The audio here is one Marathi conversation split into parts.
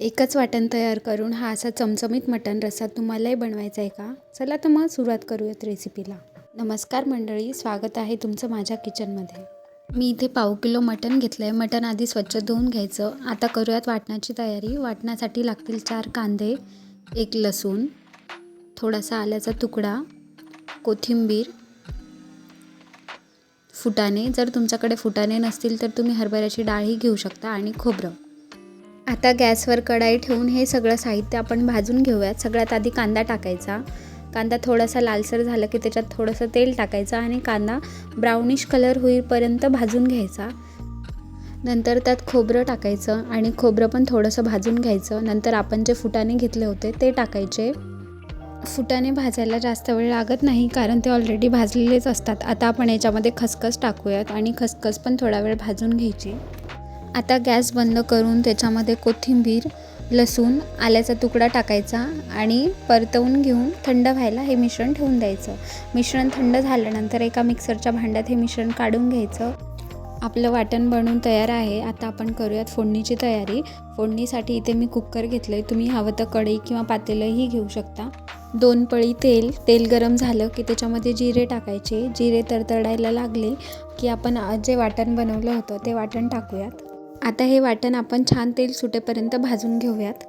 एकच वाटण तयार करून हा असा चमचमीत मटण रस्सा तुम्हालाही बनवायचा आहे का? चला तर मग सुरुवात करूयात रेसिपीला नमस्कार मंडळी स्वागत आहे तुमचं माझ्या किचनमध्ये मी इथे पाव किलो मटण घेतलं आहे मटण आधी स्वच्छ धुवून घ्यायचं. आता करूयात वाटणाची तयारी. वाटण्यासाठी लागतील चार कांदे एक लसूण थोडासा आल्याचा तुकडा कोथिंबीर फुटाणे. जर तुमच्याकडे फुटाणे नसतील तर तुम्ही हरभऱ्याची डाळही घेऊ शकता आणि खोबरं. आता गॅसवर कढाई ठेवून हे सगळं साहित्य आपण भाजून घेऊयात. सगळ्यात आधी कांदा टाकायचा. कांदा थोडासा लालसर झाला की त्याच्यात थोडंसं तेल टाकायचं आणि कांदा ब्राउनिश कलर होईपर्यंत भाजून घ्यायचा. नंतर त्यात खोबरं टाकायचं आणि खोबरं पण थोडंसं भाजून घ्यायचं. नंतर आपण जे फुटाणे घेतले होते ते टाकायचे. फुटाणे भाजायला जास्त वेळ लागत नाही कारण ते ऑलरेडी भाजलेलेच असतात. आता आपण याच्यामध्ये खसखस टाकूयात आणि खसखस पण थोडा वेळ भाजून घ्यायची. आता गॅस बंद करून त्याच्यामध्ये कोथिंबीर लसूण आल्याचा तुकडा टाकायचा आणि परतवून घेऊन थंड व्हायला हे मिश्रण ठेवून द्यायचं. मिश्रण थंड झाल्यानंतर एका मिक्सरच्या भांड्यात हे मिश्रण काढून घ्यायचं. आपलं वाटण बनवून तयार आहे. आता आपण करूयात फोडणीची तयारी. फोडणीसाठी इथे मी कुकर घेतलं आहे तुम्ही हवं तर कढई किंवा पातेलंही घेऊ शकता. दोन पळी तेल. तेल गरम झालं की त्याच्यामध्ये जिरे टाकायचे. जिरे तरतडायला लागले की आपण जे वाटण बनवलं होतं ते वाटण टाकूयात. आता हे वाटण आपण छान तेल सुटेपर्यंत भाजून घेऊयात.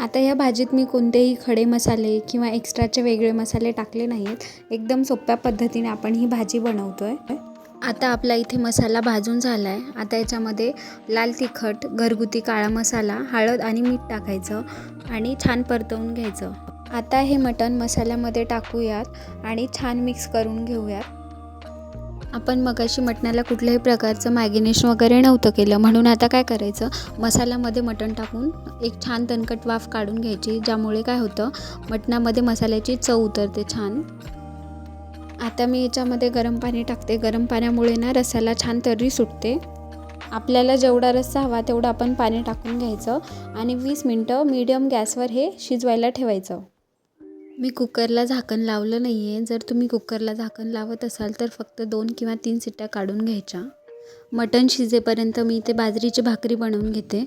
आता या भाजीत मी कोणतेही खडे मसाले किंवा एक्स्ट्राचे वेगळे मसाले टाकले नाही आहेत एकदम सोप्या पद्धतीने आपण ही भाजी बनवतो आहे आता आपला इथे मसाला भाजून झाला आहे आता याच्यामध्ये लाल तिखट घरगुती काळा मसाला हळद आणि मीठ टाकायचं आणि छान परतवून घ्यायचं. आता हे मटण मसाल्यामध्ये टाकूयात आणि छान मिक्स करून घेऊयात. आपण मगाशी मटणाला कुठल्याही प्रकारचं मॅगिनेशन वगैरे नव्हतं केलं. म्हणून आता काय करायचं? मसाल्यामध्ये मटण टाकून एक छान तणकट वाफ काढून घ्यायची ज्यामुळे काय होतं? मटणामध्ये मसाल्याची चव उतरते छान. आता मी याच्यामध्ये गरम पाणी टाकते. गरम पाण्यामुळे ना रस्साला छान तर्री सुटते. आपल्याला जेवढा रस्सा हवा तेवढं आपण पाणी टाकून घ्यायचं आणि वीस मिनटं मीडियम गॅसवर हे शिजवायला ठेवायचं. मी कुकरला झाकण लावलं नाही आहे जर तुम्ही कुकरला झाकण लावत असाल तर फक्त दोन किंवा तीन सिट्ट्या काढून घ्यायच्या. मटण शिजेपर्यंत मी इथे बाजरीची भाकरी बनवून घेते.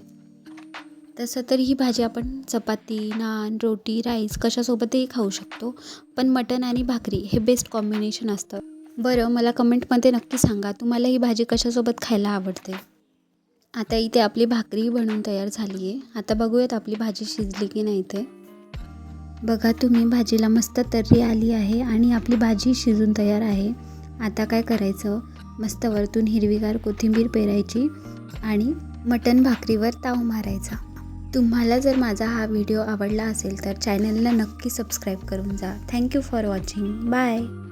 तसं तर ही भाजी आपण चपाती नान रोटी राईस कशासोबतही खाऊ शकतो. पण मटण आणि भाकरी हे बेस्ट कॉम्बिनेशन असतं. बरं मला कमेंटमध्ये नक्की सांगा तुम्हाला ही भाजी कशासोबत खायला आवडते? आता इथे आपली भाकरी बनवून तयार झाली आहे आता बघूयात आपली भाजी शिजली की नाही ते. बघा तुम्ही भाजीला मस्त तर्री आली आहे आणि आपली भाजी शिजून तयार आहे. आता काय करायचं? मस्त वरतून हिरवीगार कोथिंबीर पेरायची आणि मटण भाकरीवर ताव मारायचा. तुम्हाला जर माझा हा व्हिडिओ आवडला असेल तर चॅनलला नक्की सबस्क्राईब करून जा. Thank you for watching. Bye.